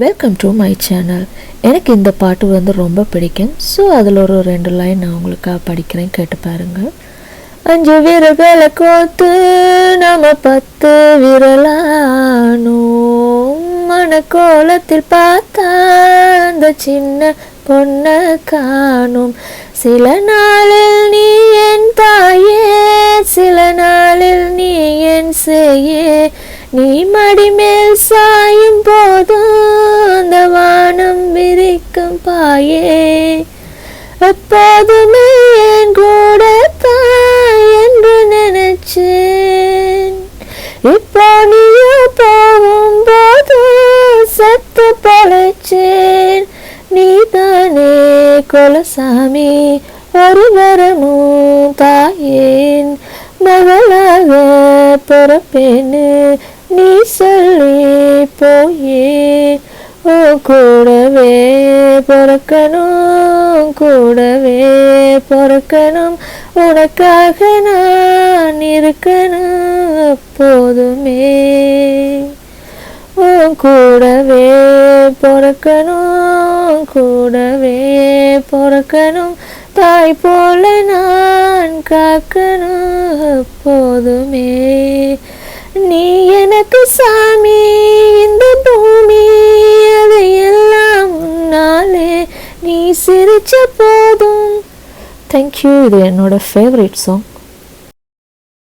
Welcome to my channel எனக்கு இந்த பாட்டு வந்து ரொம்ப பிடிக்கும். ஸோ அதில் ஒரு ரெண்டு லைன் நான் உங்களுக்காக படிக்கிறேன். கேட்டு பாருங்கள். அஞ்சு விரல்களை கோத்து நம்ம பத்து விரலானோம். மனக்கோலத்தில் பார்த்தா அந்த சின்ன பொண்ணை காணும். சில நாளில் நீ என் தாயே சில நாளில் நீ என் செய்யே நீ மடிமேல் சாயும் எப்போதுமே என் கூட தாய் என்று நினைச்சேன். இப்போ நீயோ போகும் போது செத்து பழைச்சேன். நீ தானே கொலசாமி ஒரு வரமும் தாயேன். மகளாக பிறப்பேன்னு நீ சொல்லி போயே. ஓ கூட பிறக்கணும் கூடவே பிறக்கணும். உனக்காக நான் இருக்கணும் எப்போதுமே உன் கூடவே பிறக்கணும் கூடவே பிறக்கணும். தாய் போல நான் காக்கணும் எப்போதுமே நீ எனக்கு சாமி சிரிச்ச போதும். தேங்க்யூ இது என்னோட ஃபேவரட் சாங்